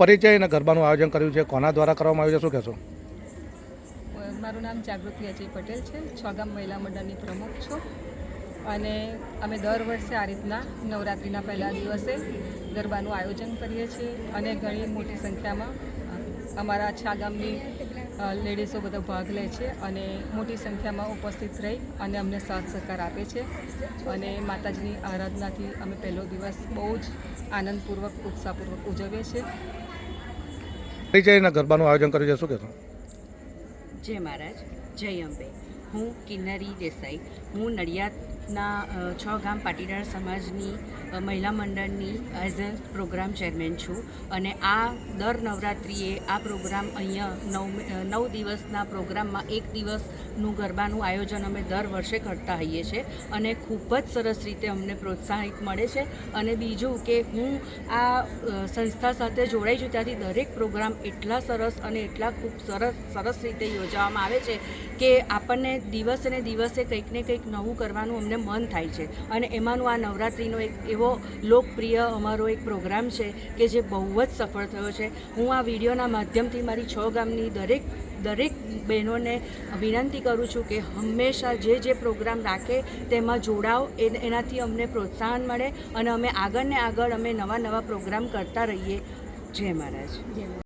પરિચય અને ગરબાનું આયોજન કર્યું છે. કોના દ્વારા કરવામાં આવ્યું છે? શું કહેશો? મારું નામ જાગૃતિ અજય પટેલ છે. છગામ મહિલા મંડળની પ્રમુખ છું. અને અમે દર વર્ષે આ રીતના નવરાત્રિના પહેલા દિવસે ગરબાનું આયોજન કરીએ છીએ અને ઘણી મોટી સંખ્યામાં અમારા છાગામની લેડીઝો બધા ભાગ લે છે અને મોટી સંખ્યામાં ઉપસ્થિત રહી અને અમને સાથ સહકાર આપે છે. અને માતાજીની આરાધનાથી અમે પહેલો દિવસ બહુ જ આનંદપૂર્વક, ઉત્સાહપૂર્વક ઉજવીએ છીએ. પરિચય અને ગરબાનું આયોજન કર્યું છે શું? કહેશો જય મહારાજ, જય અંબે. હું કિન્નરી દેસાઈ. હું નડિયાદના અ, છ ગામ પાટીદાર સમાજની મહિલા મંડળની એઝ અ પ્રોગ્રામ ચેરમેન છું. અને આ દર નવરાત્રિએ આ પ્રોગ્રામ અહીંયા નવ નવ દિવસના પ્રોગ્રામમાં એક દિવસનું ગરબાનું આયોજન અમે દર વર્ષે કરતા હોઈએ છીએ. અને ખૂબ જ સરસ રીતે અમને પ્રોત્સાહિત મળે છે. અને બીજું કે હું આ સંસ્થા સાથે જોડાઈ છું ત્યાંથી દરેક પ્રોગ્રામ એટલા સરસ અને એટલા ખૂબ સરસ સરસ રીતે યોજવામાં આવે છે કે આપણને દિવસે ને દિવસે કંઈક ને કંઈક નવું કરવાનું અમને મન થાય છે. અને એમાંનું આ નવરાત્રિનો એક એવો લોકપ્રિય અમારો એક પ્રોગ્રામ છે કે જે બહુ જ સફળ થયો છે. હું આ વિડીયોના માધ્યમથી મારી છ ગામની દરેક દરેક બહેનોને વિનંતી કરું છું કે હંમેશા જે જે પ્રોગ્રામ રાખે તેમાં જોડાઓ એનાથી અમને પ્રોત્સાહન મળે અને અમે આગળ ને આગળ અમે નવા નવા પ્રોગ્રામ કરતા રહીએ. જય મહારાજ.